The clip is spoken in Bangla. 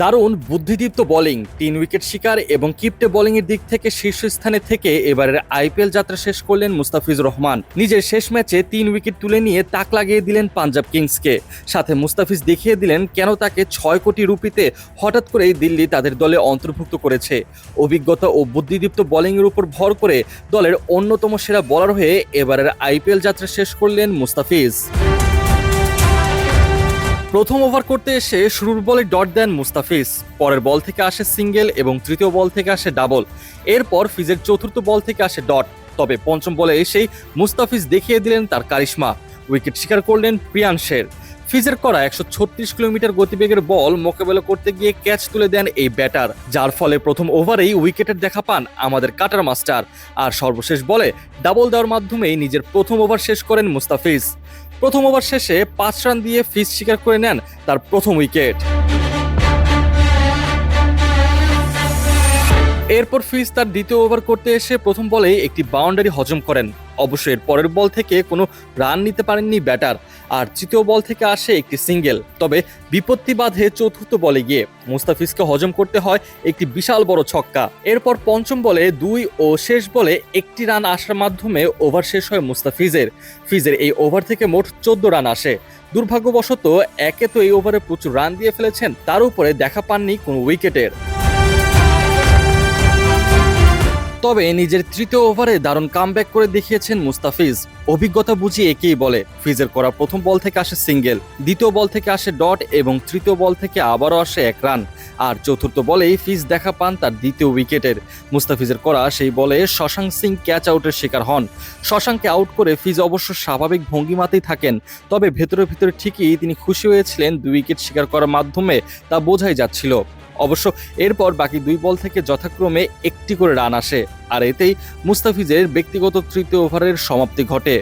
দারুণ বুদ্ধিদীপ্ত বোলিং তিন উইকেট শিকার এবং কিপ্টে বোলিংয়ের দিক থেকে শীর্ষস্থানে থেকে এবারের আইপিএল যাত্রা শেষ করলেন মুস্তাফিজুর রহমান। নিজের শেষ ম্যাচে তিন উইকেট তুলে নিয়ে তাক লাগিয়ে দিলেন পাঞ্জাব কিংসকে। সাথে মুস্তাফিজ দেখিয়ে দিলেন কেন তাকে ছয় কোটি রুপিতে হঠাৎ করেই দিল্লি তাদের দলে অন্তর্ভুক্ত করেছে। অভিজ্ঞতা ও বুদ্ধিদীপ্ত বোলিংয়ের উপর ভর করে দলের অন্যতম সেরা বলার হয়ে এবারের আইপিএল যাত্রা শেষ করলেন মুস্তাফিজ। প্রথম ওভার করতে এসে শুরুর বলে ডট দেন মুস্তাফিজ। পরের বল থেকে আসে সিঙ্গেল এবং তৃতীয় বল থেকে আসে ডাবল। এরপর ফিজের চতুর্থ বল থেকে আসে ডট। তবে পঞ্চম বলে এসেই মুস্তাফিজ দেখিয়ে দিলেন তার কারিশমা। উইকেট শিকার করলেন প্রিয়াংশের ফিজের করা একশো ছত্রিশ কিলোমিটার গতিবেগের বল মোকাবেলা করতে গিয়ে ক্যাচ তুলে দেন এই ব্যাটার, যার ফলে প্রথম ওভারেই উইকেটের দেখা পান আমাদের কাটার মাস্টার। আর সর্বশেষ বলে ডাবল দেওয়ার মাধ্যমেই নিজের প্রথম ওভার শেষ করেন মুস্তাফিজ। প্রথম ওভার শেষে পাঁচ রান দিয়ে ফিজ শিকার করে নেন তার প্রথম উইকেট। এরপর ফিজ তার দ্বিতীয় ওভার করতে এসে প্রথম বলেই একটি বাউন্ডারি হজম করেন। অবশ্য এর পরের বল থেকে কোনো রান নিতে পারেননি ব্যাটার, আর তৃতীয় বল থেকে আসে একটি সিঙ্গেল। তবে বিপত্তি বাধে চতুর্থ বলে গিয়ে। মুস্তাফিজকে হজম করতে হয় একটি বিশাল বড় ছক্কা। এরপর পঞ্চম বলে দুই ও শেষ বলে একটি রান আসার মাধ্যমে ওভার শেষ হয় মুস্তাফিজের। ফিজের এই ওভার থেকে মোট চোদ্দ রান আসে। দুর্ভাগ্যবশত একে তো এই ওভারে প্রচুর রান দিয়ে ফেলেছেন, তার উপরে দেখা পাননি কোনো উইকেটের। তবে নিজের তৃতীয় ওভারে দারুণ কামব্যাক করে দেখিয়েছেন মুস্তাফিজ। অভিজ্ঞতা বুঝিয়ে একেই বলে, ফিজের করা প্রথম বল থেকে আসে সিঙ্গেল দ্বিতীয় বল থেকে আসে ডট এবং তৃতীয় বল থেকে আবারও আসে এক রান আর চতুর্থ বলেই ফিজ দেখা পান তার দ্বিতীয় উইকেটের মুস্তাফিজের করা সেই বলে শশাঙ্ক সিং ক্যাচ আউটের শিকার হন। শশাঙ্ককে আউট করে ফিজ অবশ্য স্বাভাবিক ভঙ্গিমাতেই থাকেন, তবে ভেতরে ভেতরে ঠিকই তিনি খুশি হয়েছিলেন দুই উইকেট শিকার করার মাধ্যমে, তা বোঝাই যাচ্ছিল। অবশ্য এরপর বাকি দুই বল থেকে যথাক্রমে একটি করে রান আসে, আর এতেই মুস্তাফিজের ব্যক্তিগত তৃতীয় ওভারের সমাপ্তি ঘটে।